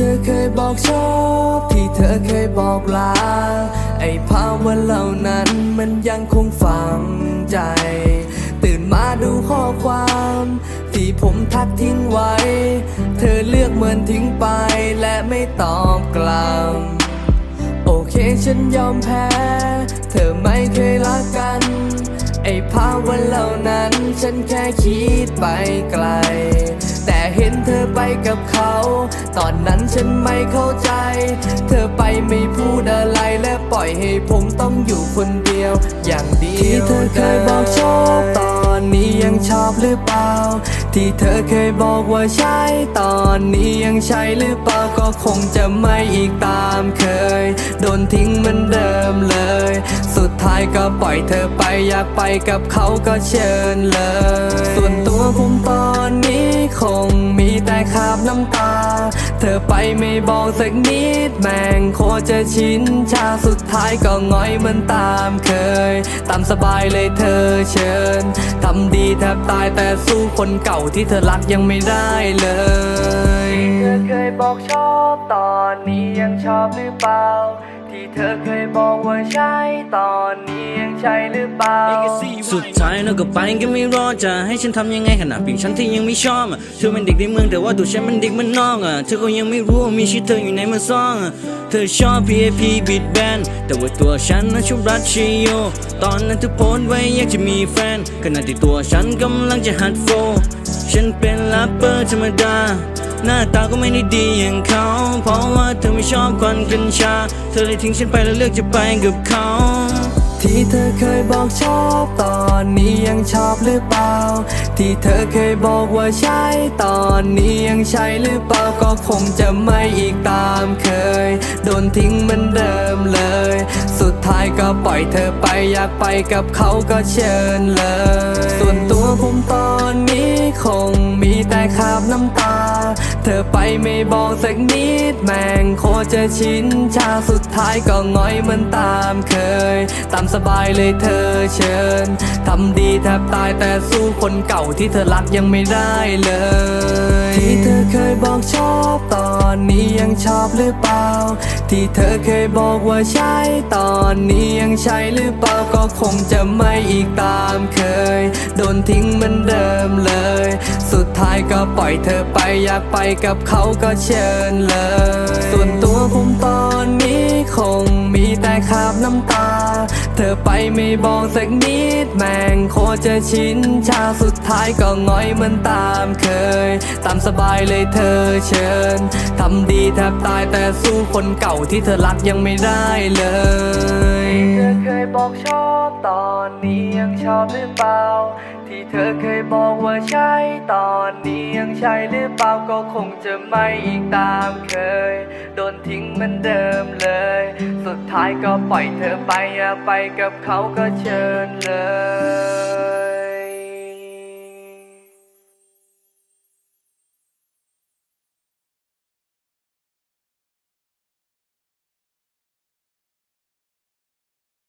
เธอเคยบอกชอบที่เธอเคยบอกลา ไอ้ภาวะเหล่านั้นมันยังคงฝังใจ ตื่นมาดูข้อความ ที่ผมทักทิ้งไว้ เธอเลือกเหมือนทิ้งไปและไม่ตอบกลับโอเคฉันยอมแพ้ เธอไม่เคยรักกัน ไอ้ภาวะเหล่านั้นฉันแค่คิดไปไกล แต่เห็นเธอไปกับเขา ตอนนั้นฉันไม่เข้าใจ เธอไปไม่พูดอะไรและปล่อยให้ผมต้องอยู่คนเดียว อย่างเดียวที่เธอเคยบอกชอบตอนนี้ยังชอบหรือเปล่า ที่เธอเคยบอกว่าใช่ตอนนี้ยังใช่หรือเปล่าก็คงจะไม่อีกตามเคย โดนทิ้งเหมือนเดิมเลย สุดท้ายก็ปล่อยเธอไปอยากไปกับเขาก็เชิญเลย เธอไปไม่บอกสักนิดแม่งโคจะชินชาสุดท้ายก็ง้อยเหมันตามเคย ตามสบายเลยเธอเชิญทำดีแทบตายแต่สู้คนเก่าที่เธอรักยังไม่ได้เลยเธอเคยบอกชอบตอนนี้ยังชอบหรือเปล่า ที่เธอเคยบอกว่าใช่ตอน นี้ยังใช่หรือเปล่า สุดท้ายเราก็ไปกันไม่รอดจะให้ฉันทำยังไงขนาดเพียงฉันที่ยังไม่ชอบอะเธอเป็นเด็กในเมืองแต่ว่าตัวฉันเป็นเด็กมันนอกอะเธอก็ยังไม่รู้ว่ามีชื่อเธออยู่ในมือซองอะเธอชอบ PAP Beat Band แต่ว่าตัวฉันนั้นชอบรัชชิโยตอนนั้นเธอโพสต์ไว้อยากจะมีแฟนขณะที่ตัวฉันกำลังจะหัดโฟฉันเป็นแรปเปอร์ธรรมดา หน้าตาก็ไม่ได้ดีอย่างเขา เพราะว่าเธอไม่ชอบควันกัญชา เธอเลยทิ้งฉันไปแล้วเลือกจะไปกับเขา ที่เธอเคยบอกชอบตอนนี้ยังชอบหรือเปล่า ที่เธอเคยบอกว่าใช่ตอนนี้ยังใช่หรือเปล่าก็คงจะไม่อีกตามเคย โดนทิ้งเหมือนเดิมเลย สุดท้ายก็ปล่อยเธอไปอยากไปกับเขาก็เชิญเลย ส่วนตัวผมตอนนี้คง แต่คาบน้ำตา เธอไปไม่บอกสักนิดแม่งโคจะชินชาสุดท้ายก็ง้อยเหมือนตามเคย ตามสบายเลยเธอเชิญทำดีแทบตายแต่สู้คนเก่าที่เธอรักยังไม่ได้เลย ที่เธอเคยบอกชอบตอนนี้ ยังชอบหรือเปล่า ที่เธอเคยบอกว่าใช่ตอนนี้ยังใช่หรือเปล่าก็คงจะไม่อีกตามเคย โดนทิ้งเหมือนเดิมเลย สุดท้ายก็ปล่อยเธอไปอยากไปกับเขาก็เชิญเลย ส่วนตัวผมตอนนี้คงมีแต่คราบน้ำตา เธอไปไม่บอกสักนิดแม่งโคจะชินชาสุดท้ายก็ง้อยเหมือนตามเคย ตามสบายเลยเธอเชิญทำดีแทบตายแต่สู้คนเก่าที่เธอรักยังไม่ได้เลยเธอเคยบอกชอบตอนนี้ยังชอบหรือเปล่า ที่เธอเคยบอกว่าใช่ตอนนี้ยังใช่หรือเปล่าก็คงจะไม่อีกตามเคย โดนทิ้งเหมือนเดิมเลย สุดท้ายก็ปล่อยเธอไปอยากไปกับเขาก็เชิญเลย